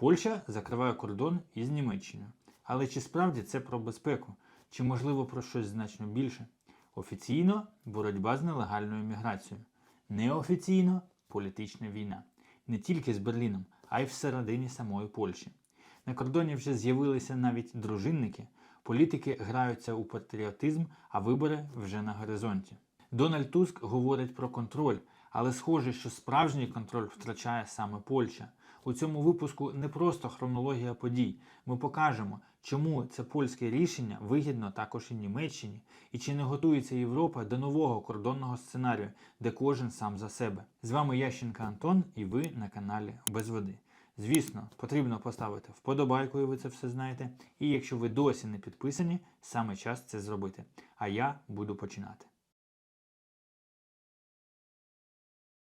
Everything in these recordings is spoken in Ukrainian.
Польща закриває кордон із Німеччиною. Але чи справді це про безпеку? Чи можливо про щось значно більше? Офіційно боротьба з нелегальною міграцією. Неофіційно політична війна. Не тільки з Берліном, а й всередині самої Польщі. На кордоні вже з'явилися навіть дружинники. Політики граються у патріотизм, а вибори вже на горизонті. Дональд Туск говорить про контроль, але схоже, що справжній контроль втрачає саме Польща. У цьому випуску не просто хронологія подій. Ми покажемо, чому це польське рішення вигідно також і Німеччині, і чи не готується Європа до нового кордонного сценарію, де кожен сам за себе. З вами Ященка Антон, і ви на каналі Без Води. Звісно, потрібно поставити вподобайку, і ви це все знаєте. І якщо ви досі не підписані, саме час це зробити. А я буду починати.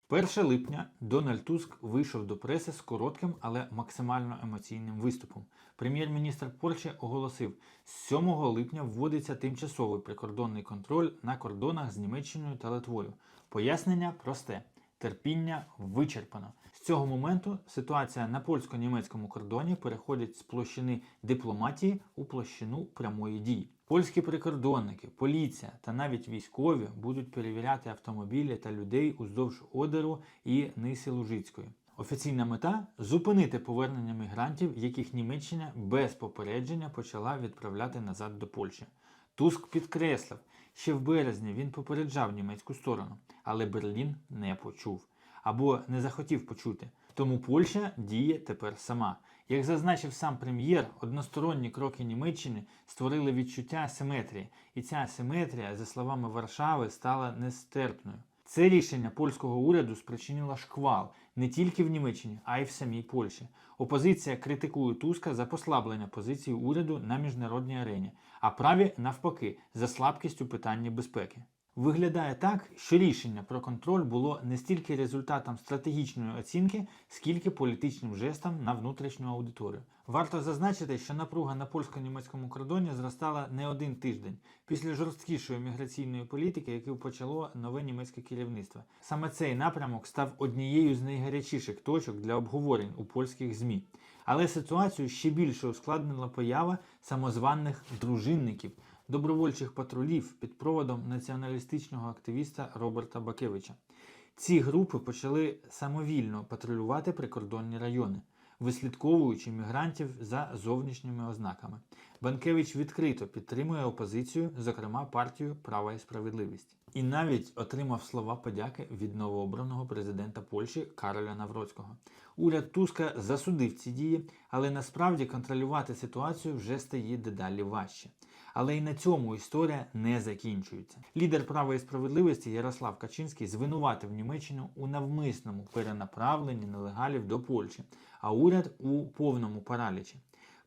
1 липня Дональд Туск вийшов до преси з коротким, але максимально емоційним виступом. Прем'єр-міністр Польщі оголосив, з 7 липня вводиться тимчасовий прикордонний контроль на кордонах з Німеччиною та Литвою. Пояснення просте: терпіння вичерпано. З цього моменту ситуація на польсько-німецькому кордоні переходить з площини дипломатії у площину прямої дії. Польські прикордонники, поліція та навіть військові будуть перевіряти автомобілі та людей уздовж Одеру і Ниси Лужицької. Офіційна мета зупинити повернення мігрантів, яких Німеччина без попередження почала відправляти назад до Польщі. Туск підкреслив, ще в березні він попереджав німецьку сторону, але Берлін не почув або не захотів почути. Тому Польща діє тепер сама. Як зазначив сам прем'єр, односторонні кроки Німеччини створили відчуття асиметрії, і ця асиметрія, за словами Варшави, стала нестерпною. Це рішення польського уряду спричинило шквал не тільки в Німеччині, а й в самій Польщі. Опозиція критикує Туска за послаблення позиції уряду на міжнародній арені, а праві навпаки за слабкість у питанні безпеки. Виглядає так, що рішення про контроль було не стільки результатом стратегічної оцінки, скільки політичним жестом на внутрішню аудиторію. Варто зазначити, що напруга на польсько-німецькому кордоні зростала не один тиждень після жорсткішої міграційної політики, яку почало нове німецьке керівництво. Саме цей напрямок став однією з найгарячіших точок для обговорень у польських ЗМІ. Але ситуацію ще більше ускладнила поява самозваних дружинників добровольчих патрулів під проводом націоналістичного активіста Роберта Бакевича. Ці групи почали самовільно патрулювати прикордонні райони, вислідковуючи мігрантів за зовнішніми ознаками. Банкевич відкрито підтримує опозицію, зокрема партію Права і справедливість, і навіть отримав слова подяки від новообраного президента Польщі Кароля Навроцького. Уряд Туска засудив ці дії, але насправді контролювати ситуацію вже стає дедалі важче. Але й на цьому історія не закінчується. Лідер права і справедливості Ярослав Качинський звинуватив Німеччину у навмисному перенаправленні нелегалів до Польщі, а уряд у повному паралічі.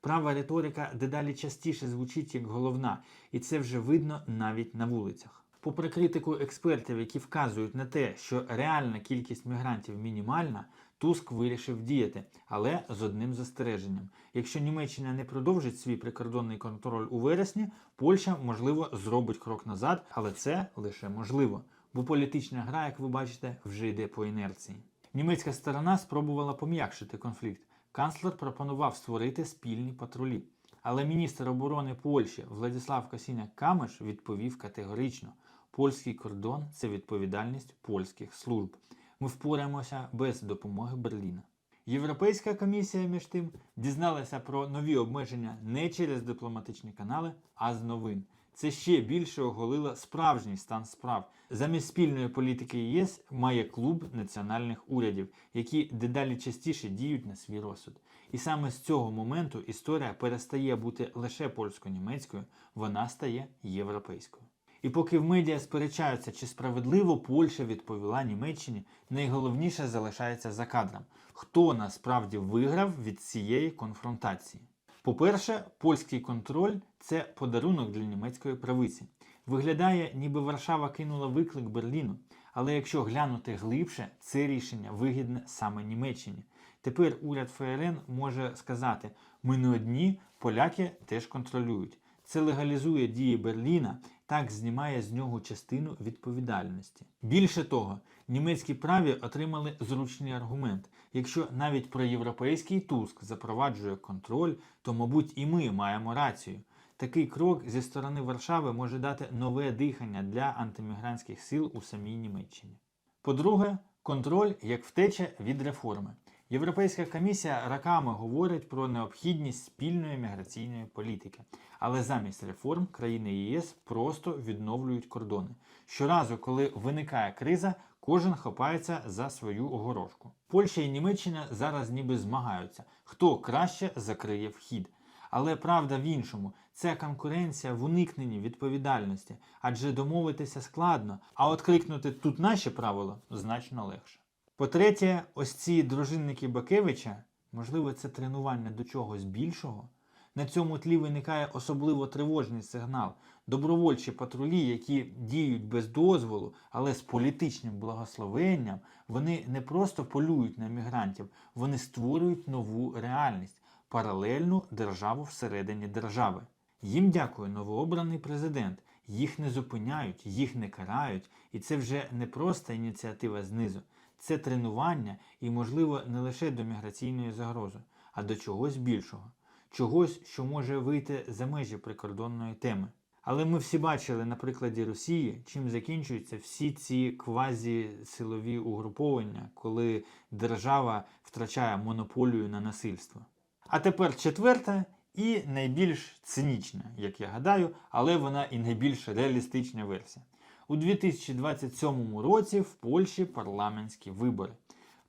Права риторика дедалі частіше звучить як головна, і це вже видно навіть на вулицях. Попри критику експертів, які вказують на те, що реальна кількість мігрантів мінімальна, Туск вирішив діяти, але з одним застереженням: якщо Німеччина не продовжить свій прикордонний контроль у вересні, Польща, можливо, зробить крок назад, але це лише можливо, бо політична гра, як ви бачите, вже йде по інерції. Німецька сторона спробувала пом'якшити конфлікт. Канцлер пропонував створити спільні патрулі. Але міністр оборони Польщі Владислав Косіняк Камеш відповів категорично: польський кордон це відповідальність польських служб. Ми впораємося без допомоги Берліна. Європейська комісія, між тим, дізналася про нові обмеження не через дипломатичні канали, а з новин. Це ще більше оголило справжній стан справ. Замість спільної політики ЄС має клуб національних урядів, які дедалі частіше діють на свій розсуд. І саме з цього моменту історія перестає бути лише польсько-німецькою, вона стає європейською. І поки в медіа сперечаються, чи справедливо Польща відповіла Німеччині, найголовніше залишається за кадром. Хто насправді виграв від цієї конфронтації? По-перше, польський контроль це подарунок для німецької правиці. Виглядає, ніби Варшава кинула виклик Берліну. Але якщо глянути глибше, це рішення вигідне саме Німеччині. Тепер уряд ФРН може сказати: ми не одні, поляки теж контролюють. Це легалізує дії Берліна так знімає з нього частину відповідальності. Більше того, німецькі праві отримали зручний аргумент. Якщо навіть проєвропейський Туск запроваджує контроль, то, мабуть, і ми маємо рацію. Такий крок зі сторони Варшави може дати нове дихання для антимігрантських сил у самій Німеччині. По-друге, контроль як втеча від реформи. Європейська комісія роками говорить про необхідність спільної міграційної політики, але замість реформ країни ЄС просто відновлюють кордони. Щоразу, коли виникає криза, кожен хапається за свою огорожку. Польща і Німеччина зараз ніби змагаються, хто краще закриє вхід. Але правда в іншому це конкуренція в уникненні відповідальності, адже домовитися складно, а от крикнути тут наші правила значно легше. По-третє, ось ці дружинники Бакевича, можливо, це тренування до чогось більшого. На цьому тлі виникає особливо тривожний сигнал. Добровольчі патрулі, які діють без дозволу, але з політичним благословенням, вони не просто полюють на мігрантів, вони створюють нову реальність, паралельну державу всередині держави. Їм дякує новообраний президент. Їх не зупиняють, їх не карають, і це вже не просто ініціатива знизу. Це тренування і, можливо, не лише до міграційної загрози, а до чогось більшого, чогось, що може вийти за межі прикордонної теми. Але ми всі бачили на прикладі Росії, чим закінчуються всі ці квазі-силові угруповання, коли держава втрачає монополію на насильство. А тепер четверта і найбільш цинічна, як я гадаю, але вона і найбільш реалістична версія. У 2027 році в Польщі парламентські вибори.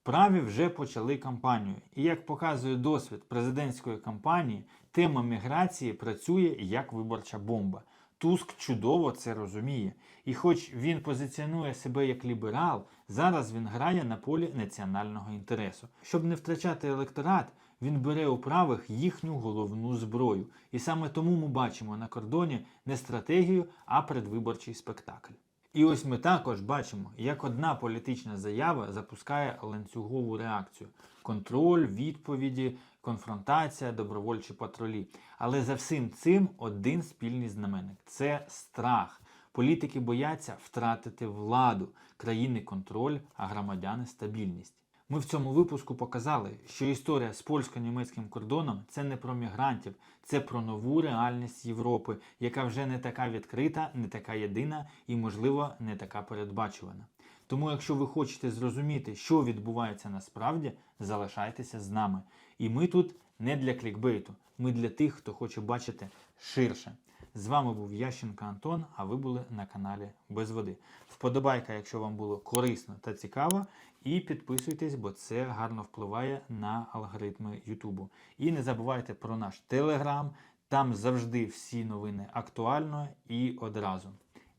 Праві вже почали кампанію, і як показує досвід президентської кампанії, тема міграції працює як виборча бомба. Туск чудово це розуміє. І хоч він позиціонує себе як ліберал, зараз він грає на полі національного інтересу. Щоб не втрачати електорат, він бере у правих їхню головну зброю. І саме тому ми бачимо на кордоні не стратегію, а предвиборчий спектакль. І ось ми також бачимо, як одна політична заява запускає ланцюгову реакцію: контроль, відповіді, конфронтація, добровольчі патрулі. Але за всім цим один спільний знаменник це страх. Політики бояться втратити владу, країни контроль, а громадяни стабільність. Ми в цьому випуску показали, що історія з польсько-німецьким кордоном це не про мігрантів, це про нову реальність Європи, яка вже не така відкрита, не така єдина і, можливо, не така передбачувана. Тому, якщо ви хочете зрозуміти, що відбувається насправді, залишайтеся з нами. І ми тут не для клікбейту, ми для тих, хто хоче бачити ширше. З вами був Ященко Антон, а ви були на каналі Без Води. Вподобайка, якщо вам було корисно та цікаво, і підписуйтесь, бо це гарно впливає на алгоритми Ютубу. І не забувайте про наш Телеграм, там завжди всі новини актуально і одразу.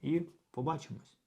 І побачимось!